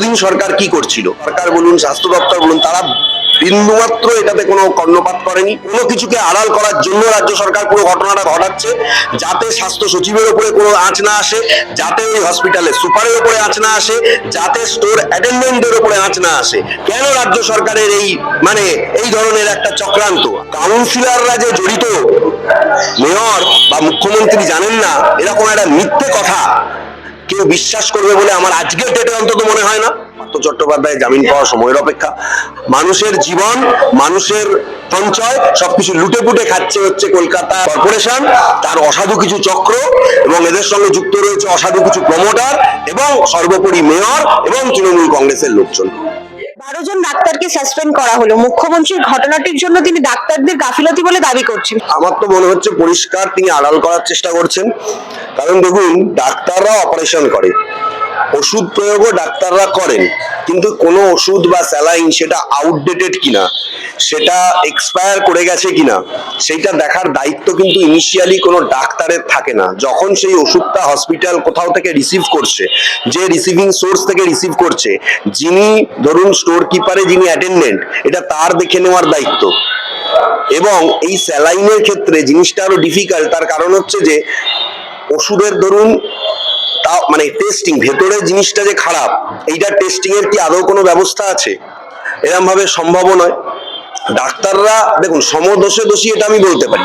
এতদিন সরকার কি করছিল? সরকার বলুন, স্বাস্থ্য দপ্তর বলুন, তারা বিন্দুমাত্র এটাতে কোনো কর্ণপাত করেনি। কোনো কিছুকে আড়াল করার জন্য রাজ্য সরকার পুরো ঘটনাটা ঘটাচ্ছে, যাতে স্বাস্থ্য সচিবের উপরে কোনো আঁচ না আসে, যাতে ওই হসপিটালে সুপারের উপরে আঁচ না আসে, যাতে স্টোর অ্যাটেন্ডেন্টের উপরে আঁচ না আসে। কেন রাজ্য সরকারের এই মানে এই ধরনের একটা চক্রান্ত? কাউন্সিলাররা যে জড়িত, মেয়র বা মুখ্যমন্ত্রী জানেন না এরকম একটা মিথ্যে কথা কেউ বিশ্বাস করবে বলে আমার আজকের ডেটে অন্তত মনে হয় না। পার্থ চট্টোপাধ্যায় জামিন পাওয়া সময়ের অপেক্ষা। মানুষের জীবন, মানুষের সঞ্চয়, সবকিছু লুটে পুটে খাচ্ছে হচ্ছে কলকাতা কর্পোরেশন, তার অসাধু কিছু চক্র এবং এদের সঙ্গে যুক্ত রয়েছে অসাধু কিছু প্রমোটার এবং সর্বোপরি মেয়র এবং তৃণমূল কংগ্রেসের লোকজন। বারো জন ডাক্তারকে সাসপেন্ড করা হলো। মুখ্যমন্ত্রীর ঘটনাটির জন্য তিনি ডাক্তারদের গাফিলতি বলে দাবি করছেন। আমার তো মনে হচ্ছে পরিষ্কার তিনি আড়াল করার চেষ্টা করছেন। কারণ দেখুন, ডাক্তাররা অপারেশন করে। ওষুধ প্রয়োগও ডাক্তাররা করেন, কিন্তু কোনো ওষুধ বা স্যালাইন সেটা আউটডেটেড কিনা, সেটা এক্সপায়ার করে গেছে কিনা, সেইটা দেখার দায়িত্ব কিন্তু ইনিশিয়ালি কোনো ডাক্তারের থাকে না। যখন সেই ওষুধটা হসপিটাল কোথাও থেকে রিসিভ করছে, যে রিসিভিং সোর্স থেকে রিসিভ করছে, যিনি ধরুন স্টোর কিপারে যিনি অ্যাটেন্ডেন্ট এটা তার দেখে নেওয়ার দায়িত্ব। এবং এই স্যালাইনের ক্ষেত্রে জিনিসটা আরও ডিফিকাল্ট তার কারণ হচ্ছে যে ওষুধের ধরুন তা মানে টেস্টিং ভেতরের জিনিসটা যে খারাপ এইটা টেস্টিং এর কি আদৌ কোনো ব্যবস্থা আছে? এরম ভাবে সম্ভব নয়। ডাক্তাররা, দেখুন, সমদোষে দোষী এটা আমি বলতে পারি।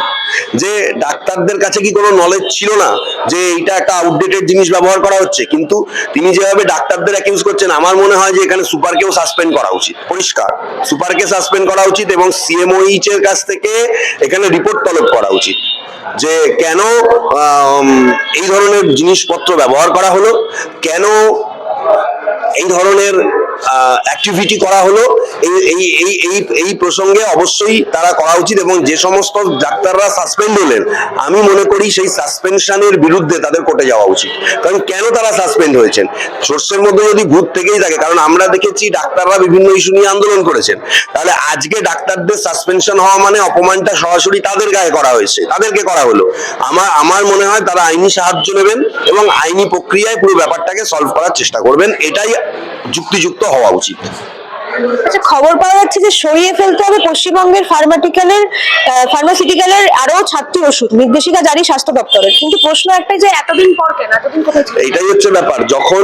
যে ডাক্তারদের কাছে কি কোনো নলেজ ছিল না যে এটা একটা আউটডেটেড জিনিস ব্যবহার করা হচ্ছে? কিন্তু তিনি যেভাবে ডাক্তারদের অ্যাকিউজ করছেন, আমার মনে হয় যে এখানে সুপারকেও সাসপেন্ড করা উচিত। পরিষ্কার। সুপারকে সাসপেন্ড করা উচিত এবং সিএমওইচ এর কাছ থেকে এখানে রিপোর্ট তলব করা উচিত। যে কেন এই ধরনের জিনিসপত্র ব্যবহার করা হলো? কেন এই ধরনের অ্যাক্টিভিটি করা হলো। এই এই এই এই প্রসঙ্গে অবশ্যই তারা করা উচিত এবং যে সমস্ত ডাক্তাররা সাসপেন্ড হলেন, আমি মনে করি সেই সাসপেনশনের বিরুদ্ধে তাদের কোর্টে যাওয়া উচিত। কারণ কেন তারা সাসপেন্ড হয়েছেন? সোর্সের মধ্যে যদি ভূত থেকেই থাকে, কারণ আমরা দেখেছি ডাক্তাররা বিভিন্ন ইস্যু নিয়ে আন্দোলন করেছেন। তাহলে আজকে ডাক্তারদের সাসপেনশন হওয়া মানে অপমানটা সরাসরি তাদের গায়ে করা হয়েছে, তাদেরকে করা হলো। আমার আমার মনে হয় তারা আইনি সাহায্য নেবেন এবং আইনি প্রক্রিয়ায় পুরো ব্যাপারটাকে সলভ করার চেষ্টা করবেন এটাই যুক্তিযুক্ত হওয়া উচিত। আচ্ছা খবর পাওয়া যাচ্ছে যে সরিয়ে ফেলতে হবে পশ্চিমবঙ্গের ফার্মাটিক্যালের ফার্মাসিউটিক্যালের আরও ছাত্রী ওষুধ, নির্দেশিকা জারি স্বাস্থ্য দপ্তরের। কিন্তু প্রশ্ন একটাই যে এতদিন পর কেন? এতদিন কোথায় ছিল? এইটাই হচ্ছে ব্যাপার। যখন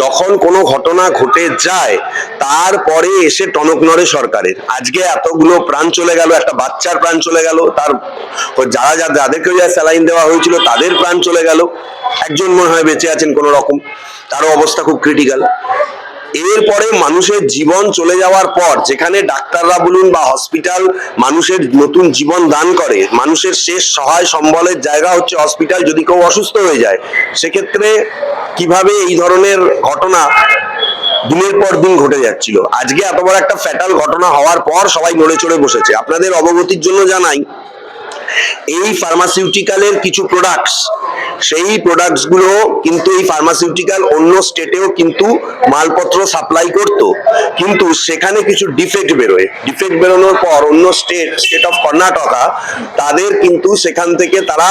যখন কোনো ঘটনা ঘটে যায়, তারপরে এসে টনক নড়ে সরকারের। আজকে এতগুলো প্রাণ চলে গেল, একটা বাচ্চার প্রাণ চলে গেল, তার যারা যা যাদেরকে স্যালাইন দেওয়া হয়েছিল, তাদের প্রাণ চলে গেল। একজন মনে হয় বেঁচে আছেন কোনো রকম। তারও অবস্থা খুব ক্রিটিক্যাল এরপরে মানুষের জীবন চলে যাওয়ার পর, যেখানে ডাক্তাররা বলুন বা হসপিটাল মানুষের নতুন জীবন দান করে, মানুষের শেষ সহায় সম্বলের জায়গা হচ্ছে হসপিটাল যদি কেউ অসুস্থ হয়ে যায়, সেক্ষেত্রে কীভাবে এই ধরনের ঘটনা দিনের পর দিন ঘটে যাচ্ছিল? আজকে এত বড় একটা ফ্যাটাল ঘটনা হওয়ার পর সবাই নড়ে চড়ে বসেছে। আপনাদের অবগতির জন্য জানাই এই ফার্মাসিউটিক্যালের কিছু প্রোডাক্টস সেই প্রোডাক্টসগুলো কিন্তু এই ফার্মাসিউটিক্যাল অন্য স্টেটেও কিন্তু মালপত্র সাপ্লাই করত। কিন্তু সেখানে কিছু ডিফেক্ট বেরোয়। ডিফেক্ট বেরোনোর পর অন্য স্টেট স্টেট অফ কর্ণাটকা তাদের কিন্তু সেখান থেকে তারা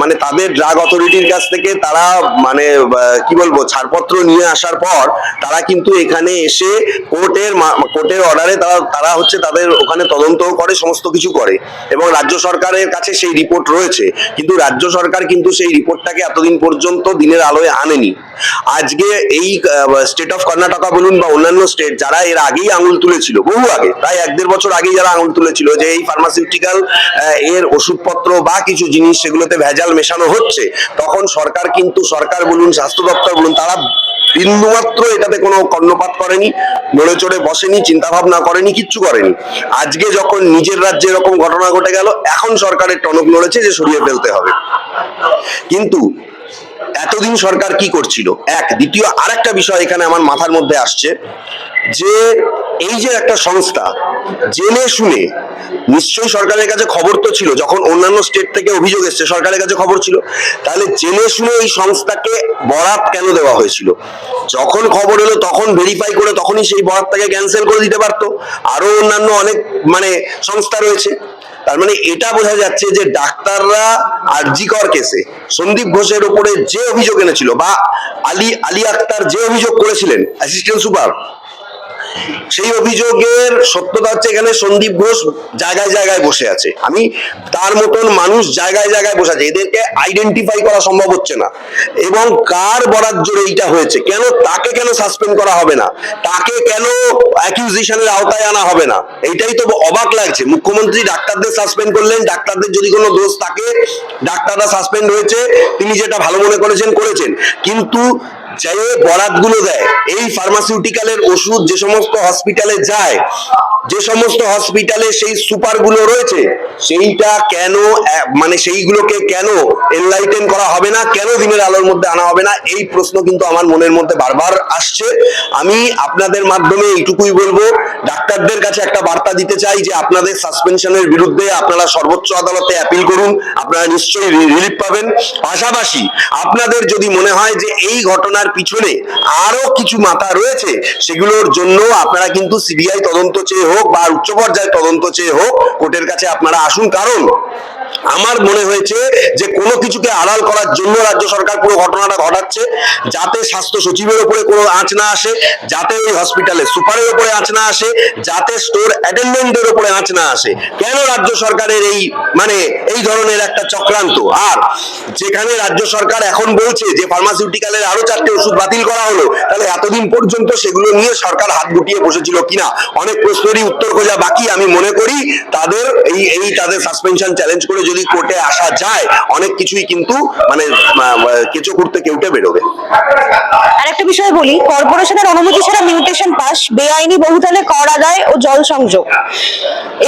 মানে তাদের ড্রাগ অথরিটির কাছ থেকে তারা মানে কি বলব, ছাড়পত্র নিয়ে আসার পর তারা কিন্তু এখানে এসে কোর্টের কোর্টের অর্ডারে তারা তারা হচ্ছে তাদের ওখানে তদন্ত করে, সমস্ত কিছু করে। এবং রাজ্য সরকারের কাছে সেই রিপোর্ট রয়েছে। কিন্তু রাজ্য সরকার কিন্তু সেই রিপোর্টটাকে এতদিন পর্যন্ত দিনের আলোয় আনেনি। আজকে এই স্টেট অফ কর্ণাটকা বলুন বা অন্যান্য স্টেট যারা এর আগেই আঙুল তুলেছিল, বহু আগে, প্রায় এক দেড় বছর আগেই যারা আঙুল তুলেছিল যে এই ফার্মাসিউটিক্যাল এর ওষুধপত্র বা কিছু জিনিস সেগুলোতে ভেজাল মেশানো হচ্ছে, তখন সরকার কিন্তু সরকার বলুন, স্বাস্থ্য দপ্তর বলুন, তারা বিন্দুমাত্র এটাতে কোনো কর্ণপাত করেনি, নড়ে চড়ে বসেনি চিন্তা ভাবনা করেনি, কিচ্ছু করেনি। আজকে যখন নিজের রাজ্যে এরকম ঘটনা ঘটে গেল, এখন সরকারের টনক নড়েছে যে সরিয়ে ফেলতে হবে। কিন্তু এতদিন সরকার কি করছিল? এক, দ্বিতীয়, আরেকটা বিষয় এখানে আমার মাথার মধ্যে আসছে যে এই যে একটা সংস্থা, জেনে শুনে নিশ্চয়ই সরকারের কাছে খবর তো ছিল, যখন অন্যান্য স্টেট থেকে অভিযোগ এসছে, সরকারের কাছে খবর ছিল, তাহলে জেনে শুনে এই সংস্থাকে বরাত কেন দেওয়া হয়েছিল? যখন খবর এলো, তখন ভেরিফাই করে তখনই সেই বরাতটাকে ক্যান্সেল করে দিতে পারতো। আরও অন্যান্য অনেক মানে সংস্থা রয়েছে। তার মানে এটা বোঝা যাচ্ছে যে ডাক্তাররা আরজিকর কেসে। সন্দীপ ঘোষের উপরে যে অভিযোগ এনেছিল বা আলী আলী আক্তার যে অভিযোগ করেছিলেন অ্যাসিস্ট্যান্ট সুপার সেই অভিযোগের সত্যতা হচ্ছে এখানে সন্দীপ ঘোষ জায়গায় জায়গায় বসে আছে। আমি তার মতন মানুষ জায়গায় জায়গায় বসে আছে। এদেরকে আইডেন্টিফাই করা সম্ভব হচ্ছে না। এবং কার বরাদ জোরে এইটা হয়েছে? কেন তাকে কেন সাসপেন্ড করা হবে না? তাকে কেন অ্যাকিউজিশনের আওতায় আনা হবে না? এইটাই তো অবাক লাগছে। মুখ্যমন্ত্রী ডাক্তারদের সাসপেন্ড করলেন। ডাক্তারদের যদি কোনো দোষ থাকে, ডাক্তাররা সাসপেন্ড হয়েছে। তিনি যেটা ভালো মনে করেছেন করেছেন। কিন্তু যে বরাতগুলো দেয়। এই ফার্মাসিউটিক্যালের ওষুধ যে সমস্ত হসপিটালে যায়, যে সমস্ত হসপিটালে সেই সুপারগুলো রয়েছে, সেইটা কেন মানে সেইগুলোকে কেন এনলাইটেন করা হবে না, কেন দিনের আলোর মধ্যে আনা হবে না, এই প্রশ্ন কিন্তু আমার মনের মধ্যে বারবার আসছে। আমি আপনাদের মাধ্যমে এইটুকুই বলব, ডাক্তারদের কাছে একটা বার্তা দিতে চাই যে আপনাদের সাসপেনশনের বিরুদ্ধে আপনারা সর্বোচ্চ আদালতে অ্যাপিল করুন, আপনারা নিশ্চয়ই রিলিফ পাবেন। পাশাপাশি আপনাদের যদি মনে হয় যে এই ঘটনার পিছনে আরও কিছু মাথা রয়েছে, সেগুলোর জন্য আপনারা কিন্তু সিবিআই তদন্ত চেয়ে হোক বা উচ্চ পর্যায়ে তদন্ত চেয়ে হোক, কোর্টের কাছে আপনারা আসুন। কারণ আমার মনে হয়েছে যে কোনো কিছুকে আড়াল করার জন্য রাজ্য সরকার পুরো ঘটনাটা ঘটাচ্ছে, যাতে স্বাস্থ্য সচিবের উপরে কোনো আঁচ না আসে, যাতে ওই হসপিটালে সুপারের উপরে আঁচ না আসে, যাতে স্টোর অ্যাটেন্ডেন্টদের উপরে আঁচ না আসে। কেন রাজ্য সরকারের এই মানে এই ধরনের একটা চক্রান্ত? আর যেখানে রাজ্য সরকার এখন বলছে যে ফার্মাসিউটিক্যালের আরও চারটে ওষুধ বাতিল করা হলো, তাহলে এতদিন পর্যন্ত সেগুলো নিয়ে সরকার হাত গুটিয়ে বসেছিল কিনা? অনেক প্রশ্নেরই উত্তর খোঁজা বাকি, আমি মনে করি তাদের এই এই তাদের সাসপেনশন চ্যালেঞ্জ করে যদি কোর্টে আসা যায় অনেক কিছুই কিন্তু মানে কেঁচো করতে কেউটে বেরোবে। আর একটা বিষয় বলি কর্পোরেশনের অনুমতি ছাড়া মিউটেশন পাস বেআইনি বহুতলে কর আদায় ও জল সংযোগ।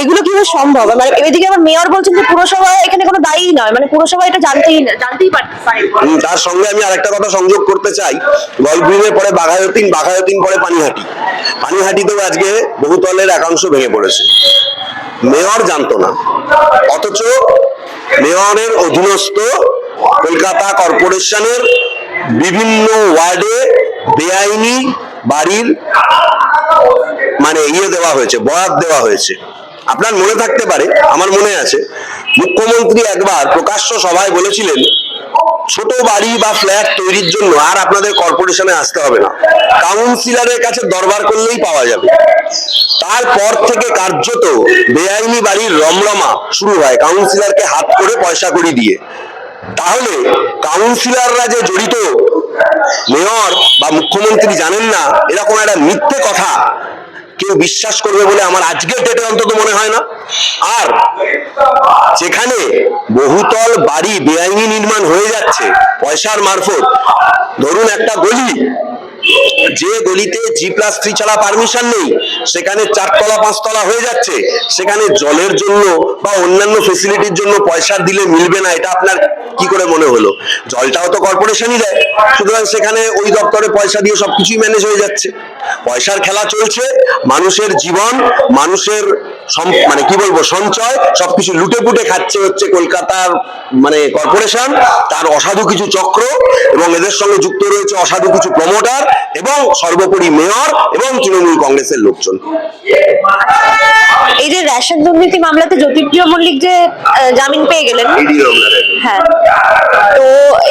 এগুলো কীভাবে সম্ভব? মানে এদিকে আবার মেয়র বলছেন যে পুরসভা এখানে কোনো দায়ী নয় মানে পুরসভা এটা জানতেই না জানতেই পারে তার সঙ্গে আমি আরেকটা কথা সংযোগ করতে চাই। গল্পগ্রিনের পরে বাঘায়তিন বাঘায়তিন পরে পানিহাটি। পানিহাটিতেও আজকে বহুতলের একাংশ ভেঙে পড়েছে। মেয়র জানতো না। অথচ মেয়রের অধীনস্থ কলকাতা কর্পোরেশনের বিভিন্ন ওয়ার্ডে বেআইনি বাড়ির মানে ইয়ে দেওয়া হয়েছে বরাদ দেওয়া হয়েছে। আপনার মনে থাকতে পারে, আমার মনে আছে, মুখ্যমন্ত্রী একবার প্রকাশ্য সভায় বলেছিলেন ছোট বাড়ি বা ফ্ল্যাট তৈরির জন্য আর আপনাদের কর্পোরেশনে আসতে হবে না। কাউন্সিলরের কাছে দরবার করলেই পাওয়া যাবে। তারপর থেকে কার্যত বেআইনি বাড়ির রমরমা শুরু হয় কাউন্সিলরকে হাত করে পয়সা করি দিয়ে। তাহলে কাউন্সিলররা যে জড়িত, মেয়র বা মুখ্যমন্ত্রী জানেন না, এরকম একটা মিথ্যে কথা কেউ বিশ্বাস করবে বলে আমার আজকের ডেটে অন্তত মনে হয় না। আর যেখানে বহুতল বাড়ি বেআইনি নির্মাণ হয়ে যাচ্ছে, পয়সার মারফত, ধরুন একটা গলি, যে গলিতে জি প্লাস থ্রি ছাড়া পারমিশন নেই, সেখানে চারতলা, পাঁচতলা হয়ে যাচ্ছে, সেখানে জলের জন্য বা অন্যান্য ফেসিলিটির জন্য পয়সা দিলে মিলবে না, এটা আপনার কি করে মনে হলো? জলটাও তো কর্পোরেশনই দেয়। সুতরাং সেখানে ওই দপ্তরে পয়সা দিয়ে সবকিছুই ম্যানেজ হয়ে যাচ্ছে। পয়সার খেলা চলছে মানুষের জীবন মানুষের মানে কি বলব সঞ্চয় সবকিছু লুটে পুটে খাচ্ছে হচ্ছে কলকাতার মানে কর্পোরেশন তার অসাধু কিছু চক্র এবং এদের সঙ্গে যুক্ত রয়েছে অসাধু কিছু প্রমোটার এবং সর্বোপরি মেয়র এবং তৃণমূল কংগ্রেসের লোকজন। এই যে রেশন দুর্নীতি মামলাতে জ্যোতিপ্রিয় মল্লিক যে জামিন পেয়ে গেলেন হ্যাঁ। তো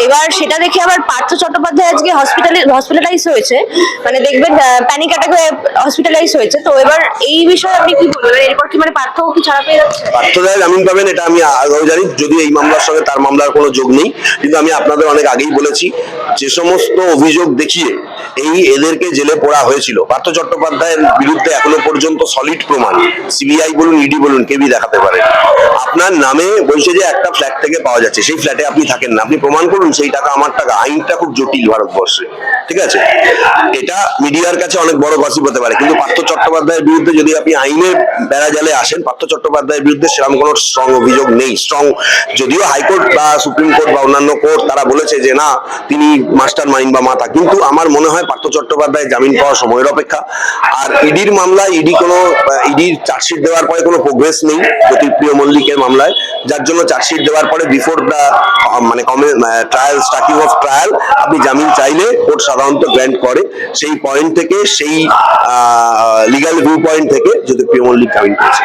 এবার সেটা দেখে আবার পার্থ চট্টোপাধ্যায় আজকে হসপিটালে হসপিটালাইজ হয়েছে। মানে দেখবেন প্যানিক অ্যাটাক হয়ে হসপিটালাইজ হয়েছে। তো এবার এই বিষয়ে আপনি কি বলবেন? এরপর কি মানে পার্থ কি ছাড়া পেয়ে যাচ্ছে? পার্থদায় জামিন পাবেন এটা আমি আগেও জানি, যদিও এই মামলার সঙ্গে তার মামলার কোনো যোগ নেই, কিন্তু আমি আপনাদের অনেক আগেই বলেছি, যে সমস্ত অভিযোগ দেখিয়ে এই এদেরকে জেলে পড়া হয়েছিল। পার্থ চট্টোপাধ্যায়ের বিরুদ্ধে এখনও পর্যন্ত সলিড প্রমাণ সিবিআই বলুন ইডি বলুন কেবি দেখাতে পারে আপনার নামে বলছে যে একটা ফ্ল্যাট থেকে পাওয়া যাচ্ছে সেই ফ্ল্যাটে আপনি থাকেন না। আপনি প্রমাণ করুন সেই টাকা, আমার টাকা। আইনটা খুব জটিল ভারতবর্ষে। ঠিক আছে? এটা মিডিয়ার কাছে অনেক বড় গসিপ হতে পারে। কিন্তু পার্থ চট্টোপাধ্যায়ের বিরুদ্ধে যদি আপনি আইনের বেড়াজালে আসেন, পার্থ চট্টোপাধ্যায়ের বিরুদ্ধে সেরকম কোনো স্ট্রং অভিযোগ নেই। স্ট্রং যদিও হাইকোর্ট বা সুপ্রিম কোর্ট বা অন্যান্য কোর্ট তারা বলেছে যে, না, তিনি মাস্টার মাইন্ড বা মাথা কিন্তু আমার মনে হয় পার্থ চট্টোপাধ্যায় জামিন পাওয়ার সময়ের অপেক্ষা। আর ইডির মামলায় ইডি কোনো ইডির চার্জশিট দেওয়ার পরে কোনো প্রোগ্রেস নেই জ্যোতিপ্রিয় মল্লিকের মামলায়। যার জন্য চার্জশিট দেওয়ার পরে বিফোর দ্য মানে ট্রায়াল স্টার্টিং অফ ট্রায়াল আপনি জামিন চাইলে কোর্ট সাধারণত গ্র্যান্ট করে। সেই পয়েন্ট থেকে, সেই লিগাল ভিউ পয়েন্ট থেকে যদি জ্যোতিপ্রিয় লিগ জামিন পেয়েছে